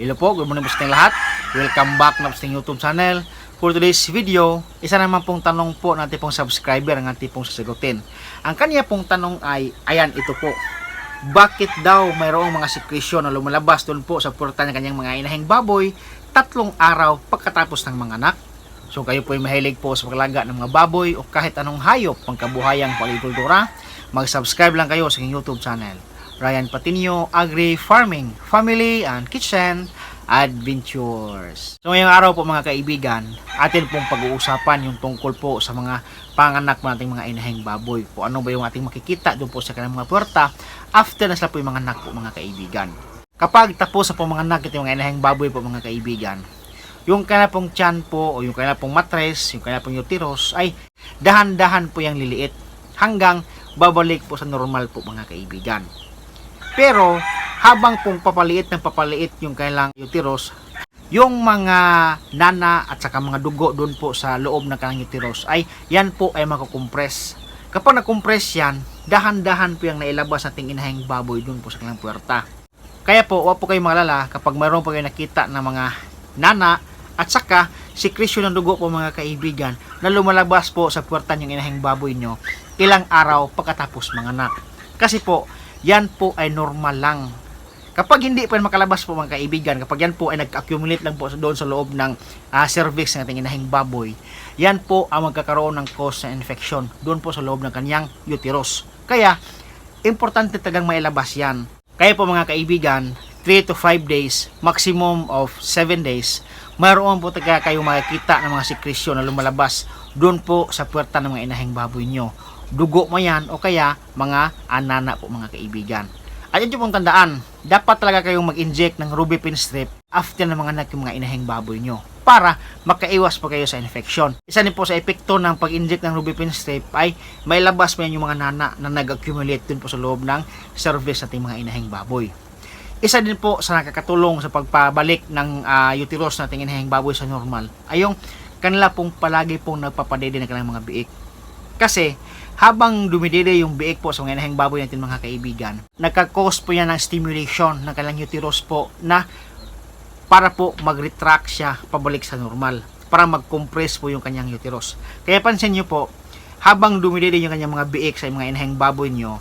Hello po, good morning po sa lahat. Welcome back na po sa YouTube channel. For today's video, isa naman pong tanong po ng ating pong subscriber ang ating pong sasagutin. Ang kanya pong tanong ay, ayan, ito po. Bakit daw mayroong mga sekresyon na lumalabas doon po sa puerta ng kanyang mga inahing baboy tatlong araw pagkatapos ng mga anak? So kayo po ay mahilig po sa paglaga ng mga baboy o kahit anong hayop pangkabuhayang pagigultura, mag-subscribe lang kayo sa YouTube channel. Ryan Patinio Agri Farming, Family and Kitchen Adventures. So ngayong araw po mga kaibigan, atin pong pag-uusapan yung tungkol po sa mga panganak nating mga inahing baboy. Kung ano ba yung ating makikita doon po sa kanilang mga puwerta after na sila po yung mga anak po mga kaibigan. Kapag tapos sa po mga anak yung mga inahing baboy po mga kaibigan, yung kanya pong tiyan po o yung kanya pong matres, yung kanya pong uterus ay dahan-dahan po yung liliit hanggang babalik po sa normal po mga kaibigan. Pero habang pong papaliit ng papaliit yung kailang uterus, yung mga nana at saka mga dugo doon po sa loob ng kanilang uterus ay yan po ay makukompress. Kapag nakompress yan, dahan-dahan po yung nailabas nating inahing baboy doon po sa kanilang puwerta. Kaya po, wag po kayo magalala kapag mayroon po kayo nakita ng mga nana at saka secretion ng dugo po mga kaibigan na lumalabas po sa puwerta ng inahing baboy nyo ilang araw pagkatapos mga anak. Kasi po, yan po ay normal lang. Kapag hindi pa makalabas po mga kaibigan, kapag yan po ay nag-accumulate lang po doon sa loob ng ah, cervix ng ating inahing baboy, yan po ang magkakaroon ng cause ng infection doon po sa loob ng kanyang uterus. Kaya, importante tagang mailabas yan. Kaya po mga kaibigan, 3 to 5 days, maximum of 7 days, mayroon po taga kayong makikita ng mga sekresyon na lumalabas doon po sa puwerta ng mga inahing baboy nyo. Dugo mo yan o kaya mga anana po mga kaibigan. At yun pong tandaan, dapat talaga kayong mag-inject ng ruby pin strip after ng mga anak yung mga inahing baboy nyo para makaiwas po kayo sa infection. Isa din po sa epekto ng pag-inject ng ruby pin strip ay may labas pa yan yung mga nana na nag-accumulate dun po sa loob ng cervix nating mga inahing baboy. Isa din po sa nakakatulong sa pagpabalik ng ah, uterus nating inahing baboy sa normal ay yung kanila pong palagi pong nagpapadede ng kanilang mga biik. Kasi habang dumidede yung biik po sa mga inahing baboy natin mga kaibigan, nagka-cause po yan ng stimulation ng kanilang uterus po na para po mag-retract siya pabalik sa normal para mag-compress po yung kanyang uterus. Kaya pansin nyo po, habang dumidede yung kanyang mga biik sa mga inahing baboy nyo,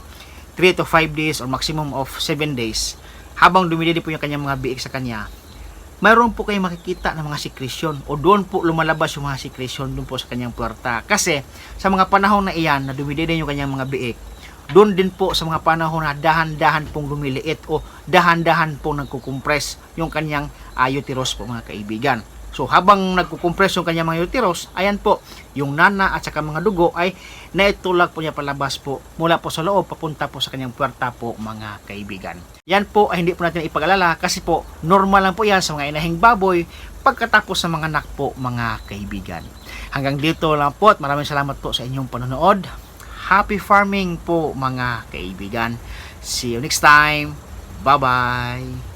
3 to 5 days or maximum of 7 days, habang dumidede po yung kanyang mga biik sa kanya, mayroon po kayong makikita ng mga sekresyon o doon po lumalabas yung mga sekresyon doon po sa kanyang puwerta. Kasi sa mga panahon na iyan na dumidede yung kanyang mga biik, doon din po sa mga panahon na dahan-dahan pong lumiliit o dahan-dahan pong nagkukompress yung kanyang uh, uterus po mga kaibigan. So habang nagkukompress yung kanyang mga uterus, ayan po, yung nana at saka mga dugo ay naitulak po niya palabas po mula po sa loob papunta po sa kanyang puwerta po mga kaibigan. Yan po ay hindi po natin ipag-alala kasi po normal lang po yan sa mga inahing baboy pagkatapos sa mga anak po mga kaibigan. Hanggang dito lang po at maraming salamat po sa inyong panonood. Happy farming po mga kaibigan. See you next time. Bye-bye.